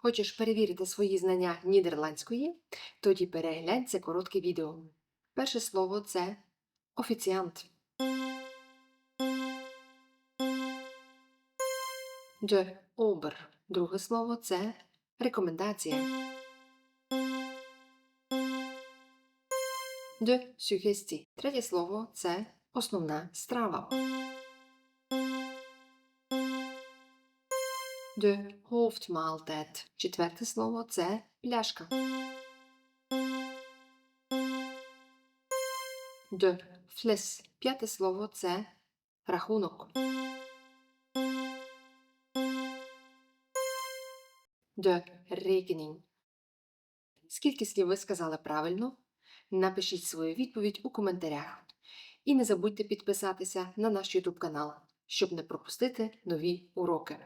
Хочеш перевірити свої знання нідерландської? Тоді переглянь це коротке відео. Перше слово це офіціант. De ober. Друге слово це рекомендація. De suggestie. Третє слово це основна страва. De hoofdmaaltijd. Четверте слово це пляшка. De fles. П'яте слово це рахунок. De rekening. Скільки слів ви сказали правильно? Напишіть свою відповідь у коментарях. І не забудьте підписатися на наш YouTube канал, щоб не пропустити нові уроки.